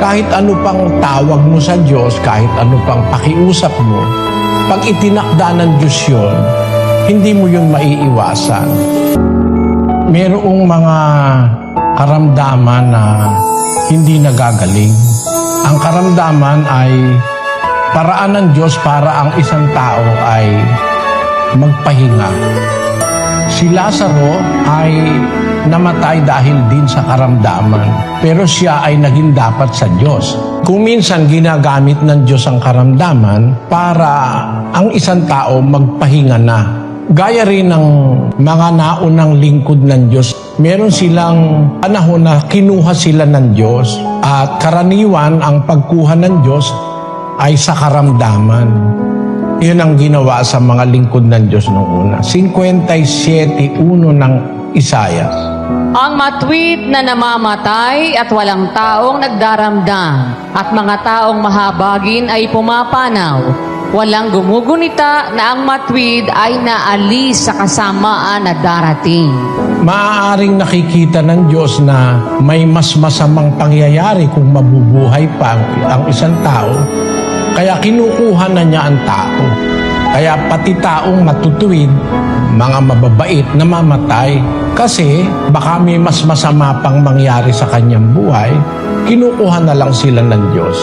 Kahit ano pang tawag mo sa Diyos, kahit ano pang pakiusap mo, pag itinakda ng Diyos yun, hindi mo yun maiiwasan. Merong mga karamdaman na hindi nagagaling. Ang karamdaman ay paraan ng Diyos para ang isang tao ay magpahinga. Si Lazaro ay namatay dahil din sa karamdaman. Pero siya ay naging dapat sa Diyos. Kung minsan ginagamit ng Diyos ang karamdaman para ang isang tao magpahinga na. Gaya rin ng mga naunang lingkod ng Diyos, meron silang panahon na kinuha sila ng Diyos at karaniwan ang pagkuha ng Diyos ay sa karamdaman. Yun ang ginawa sa mga lingkod ng Diyos noong una. 57.1 ng Isayas. Ang matwid na namamatay at walang taong nagdaramdam at mga taong mahabagin ay pumapanaw. Walang gumugunita na ang matwid ay naalis sa kasamaan na darating. Maaaring nakikita ng Diyos na may mas masamang pangyayari kung mabubuhay pa ang, ang isang tao. Kaya kinukuha na niya ang tao. Kaya pati taong matutuwid, mga mababait na mamatay. Kasi baka may mas masama pang mangyari sa kanyang buhay, kinukuha na lang sila ng Diyos.